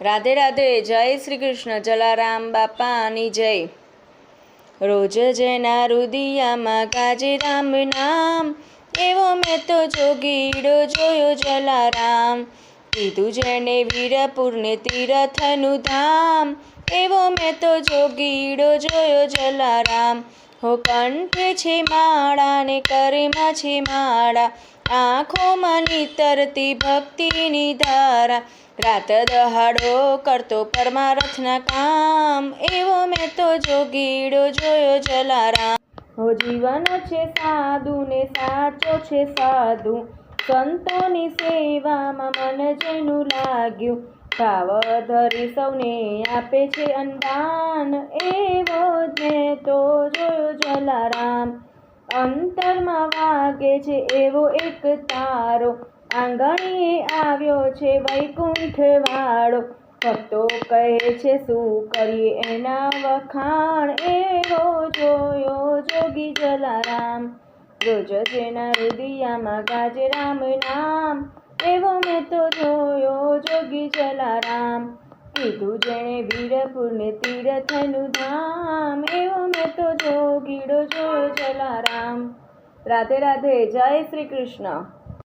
રાધે રાધે, જય શ્રી કૃષ્ણ, જલારામ બાપાની જય. રોજ જેના રુદિયામાં કાજે રામ નામ, એવો મેં તો જોગીડો જોયો જલારામ. કીધું જેને વીરપુરને તીરથનું ધામ, એવો મેં તો જોગીડો જોયો જલારામ. હો કંઠ છે માળા ને કરેમાં છે માળા. આંખોમાં નીતરતી ભક્તિની ધારા. રાત દહાડો કરતો પરમારથના કામ. એવો મેં તો જોગીડો જોયો જલારામ. હો જીવન છે સાધુ ને સાચો છે સાધુ. સંતોની સેવામાં મન જેનું લાગ્યું. ભાવ ધરી સૌને આપે છે અનદાન. એવો જ તો જોયો જલારામ અંતરમાં વાગે છે એવો એક તારો. આંગણીએ આવ્યો છે વૈકુંઠ વાળો ભક્તો કહે છે, શું કરીએ? એના વખાણ એવો જોયો જોગી જલારામ રોજ જેના ગાજે રામ નામ, એવો મેં તો જોયો જોગી જલારામ કીધું જેણે વીરપુરને તીરથનું ધામ, એવો મેં તો જો ગીડો જો જલારામ. રાધે રાધે જય શ્રી કૃષ્ણ.